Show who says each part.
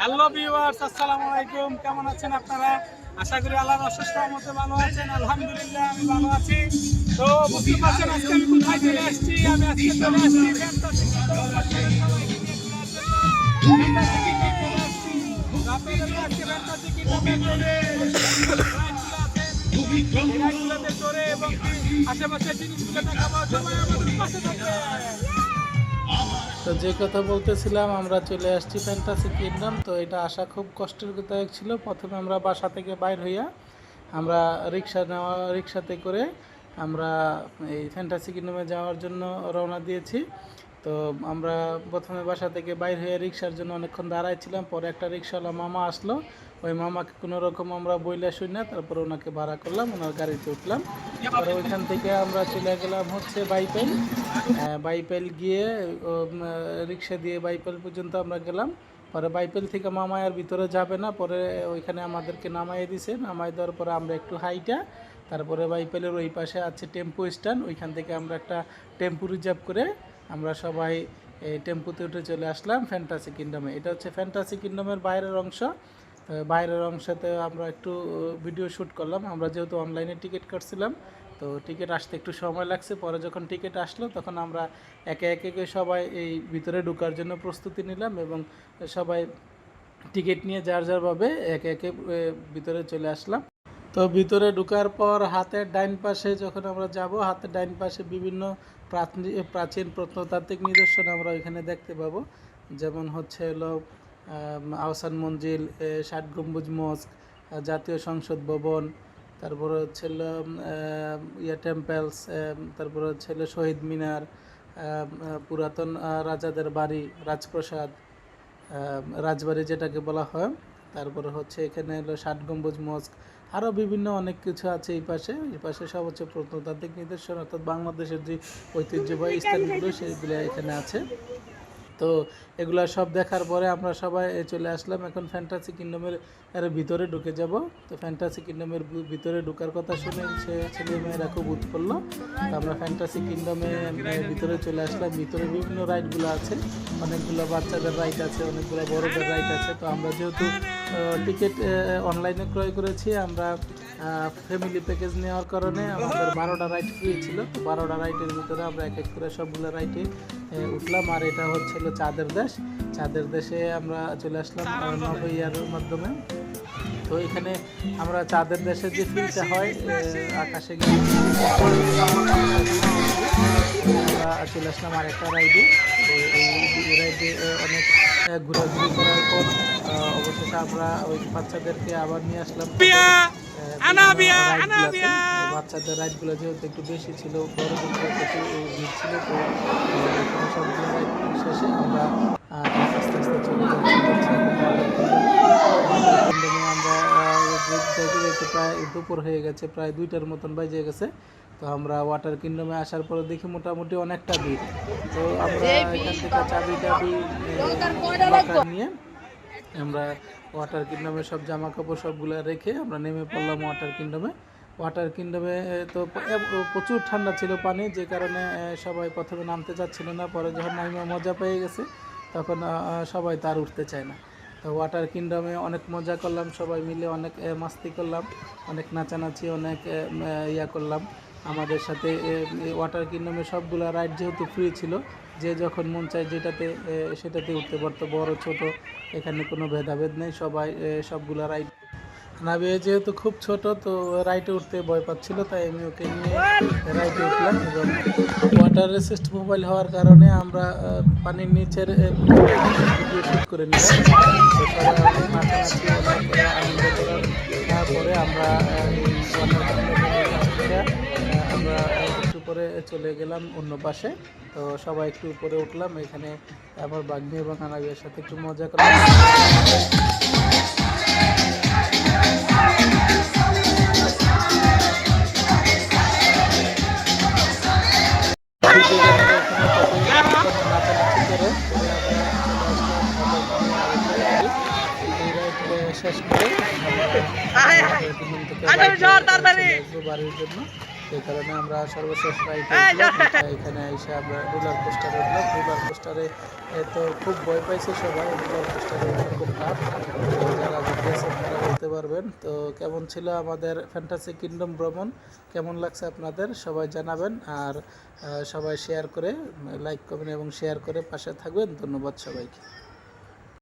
Speaker 1: Hello viewers আসসালামু আলাইকুম। কেমন আছেন আপনারা? আশা করি আল্লাহর অশেষ রহমতে ভালো আছেন। আলহামদুলিল্লাহ, আমি ভালো আছি। তো বুঝতে পারছেন আজকে আমি কোথায় চলে আসছি? আমি আজকে চলে আসছি আশেপাশের জিনিসগুলো দেখাবো। সবাই আমাদের পাশে থাকবে।
Speaker 2: তো যে কথা বলতেছিলাম, আমরা চলে আসছি ফ্যান্টাসি কিংডম তো এটা আসা খুব কষ্টের দায়ক ছিল। প্রথমে আমরা বাসা থেকে বাইর হইয়া আমরা রিক্সা নেওয়া, রিক্সাতে করে আমরা এই ফ্যান্টাসি কিংডমে যাওয়ার জন্য রওনা দিয়েছি। তো আমরা প্রথমে বাসা থেকে বাইর হয়ে রিক্সার জন্য অনেকক্ষণ দাঁড়াইছিলাম। পরে একটা রিক্সাওয়ালা মামা আসলো। ওই মামাকে কোনো রকম আমরা বইলা শুই না, তারপরে ওনাকে ভাড়া করলাম, ওনার গাড়িতে উঠলাম। পরে ওইখান থেকে আমরা চলে গেলাম হচ্ছে বাইপেল। বাইপেল গিয়ে রিক্সা দিয়ে বাইপেল পর্যন্ত আমরা গেলাম। পরে বাইপেল থেকে মামা আর ভিতরে যাবে না, পরে ওইখানে আমাদেরকে নামাই দিছে। নামাই দেওয়ার পরে আমরা একটু হাইটা, তারপরে বাইপেলের ওই পাশে আছে টেম্পু স্ট্যান্ড। ওইখান থেকে আমরা একটা টেম্পু রিজার্ভ করে আমরা সবাই টেম্পুতে উঠে চলে আসলাম ফ্যান্টাসি কিংডমে এটা হচ্ছে ফ্যান্টাসি কিংডমের বাইরের অংশ। বাইরের অংশতে আমরা একটু ভিডিও শ্যুট করলাম। আমরা যেহেতু অনলাইনে টিকিট কাটছিলাম, তো টিকিট আসতে একটু সময় লাগছে। পরে যখন টিকিট আসলো, তখন আমরা একে একে সবাই এই ভিতরে ঢুকার জন্য প্রস্তুতি নিলাম এবং সবাই টিকিট নিয়ে যার যারভাবে একে একে ভিতরে চলে আসলাম। তো ভিতরে ঢুকার পর হাতের ডাইন পাশে যখন আমরা যাব, হাতের ডাইন পাশে বিভিন্ন প্রাচীন প্রত্নতাত্ত্বিক নিদর্শন আমরা ওইখানে দেখতে পাবো। যেমন হচ্ছে হলো আহসান মঞ্জিল ষাট গম্বুজ মস্ক জাতীয় সংসদ ভবন তারপরে হচ্ছে ইয়া টেম্পেলস তারপরে হচ্ছে শহীদ মিনার পুরাতন রাজাদের বাড়ি রাজপ্রসাদ রাজবাড়ি যেটাকে বলা হয়। তারপরে হচ্ছে এখানে হলো ষাট গম্বুজ মস্ক আরও বিভিন্ন অনেক কিছু আছে এই পাশে। এই পাশে সব হচ্ছে প্রত্নতাত্ত্বিক নিদর্শন অর্থাৎ বাংলাদেশের যে ঐতিহ্যবাহী স্থানগুলো সেগুলো এখানে আছে। তো এগুলো সব দেখার পরে আমরা সবাই চলে আসলাম। এখন ফ্যান্টাসি কিংডমের এর ভিতরে ঢুকে যাব। তো ফ্যান্টাসি কিংডমের ভিতরে ঢুকার কথা শুনে সে ছেলে মেয়েরা খুব তো আমরা ফ্যান্টাসি কিংডমে ভিতরে চলে আসলাম। ভিতরে বিভিন্ন রাইডগুলো আছে। অনেকগুলো বাচ্চাদের রাইড আছে, অনেকগুলো বড়দের রাইড আছে। তো আমরা যেহেতু টিকিট অনলাইনে ক্রয় করেছি, আমরা ফ্যামিলি প্যাকেজ নেওয়ার কারণে আমাদের বারোটা রাইড ফ্রি ছিল। তো বারোটা রাইডের ভিতরে আমরা এক এক করে সবগুলো রাইডে উঠলাম। আর এটা হচ্ছিল চাঁদের দেশ। চাঁদের দেশে আমরা চলে আসলাম নভইয়ার মাধ্যমে। তো এখানে আমরা চাঁদের দেশে যে ফিলটা হয় আকাশে গিয়ে আমরা চলে আসলাম আরেকটা রাইডে তো অনেক ঘোরাঘুরি করার পর অবশেষে আমরা ওই বাচ্চাদেরকে আবার নিয়ে আসলাম। বাচ্চাদের রাইডগুলো যেহেতু একটু বেশি ছিল বড়দের একটু ভিড় ছিল তো সবগুলো রাইড শেষে আমরা আস্তে আস্তে চলে যাচ্ছি হচ্ছে Water Kingdom-এ আমরা যেতে যেতে প্রায় দুপুর হয়ে গেছে প্রায় দুইটার মতন বাজে গেছে। তো আমরা ওয়াটার কিংডমে আসার পরে দেখি মোটামুটি অনেকটা ভিড়। তো আমরা এখান থেকে চাবি টাবি নিয়ে আমরা ওয়াটার কিংডমে সব জামা কাপড় সবগুলো রেখে আমরা নেমে পড়লাম ওয়াটার কিংডমে ওয়াটার কিংডমে তো প্রচুর ঠান্ডা ছিল পানি যে কারণে সবাই প্রথমে নামতে চাচ্ছিল না পরে যখন নাইমা মজা পেয়ে গেছে তখন সবাই তার উঠতে চায় না। তো ওয়াটার কিংডমে অনেক মজা করলাম সবাই মিলে অনেক মাস্তি করলাম অনেক নাচানাচি অনেক ইয়া করলাম। আমাদের সাথে ওয়াটার কিংডমে সবগুলো রাইড যেহেতু ফ্রি ছিল, যে যখন মন চায় যেটাতে সেটাতে উঠতে পারতো। বড়, ছোট, এখানে কোনো ভেদাভেদ নেই, সবাই সবগুলা রাইড নাবিয়ে যেহেতু খুব ছোট, তো রাইটে উঠতে ভয় পাচ্ছিল, তাই আমি ওকে নিয়ে রাইটে উঠলাম এবং ওয়াটার রেসিস্ট মোবাইল হওয়ার কারণে আমরা পানির নিচের ভিডিও করে নিলাম। চলে গেলাম অন্য পাশে। তো সবাই একটু উপরে উঠলাম এখানে আমার বাগ্নি এবং আনাবিয়ার সাথে একটু মজা করলাম। শেষ করে বাড়ির জন্য। এই কারণে আমরা সর্বশেষ রাইডে এখানে এসে আমরা রোলার কোস্টারে উঠলাম। রোলার কোস্টারে তো খুব ভয় পাইছে সবাই। রোলার কোস্টারে খুব যারা তারা বলতে পারবেন। তো কেমন ছিল আমাদের ফ্যান্টাসি কিংডম ভ্রমণ? কেমন লাগছে আপনাদের? সবাই জানাবেন। আর সবাই শেয়ার করে লাইক করবেন এবং শেয়ার করে পাশে থাকবেন। ধন্যবাদ সবাইকে।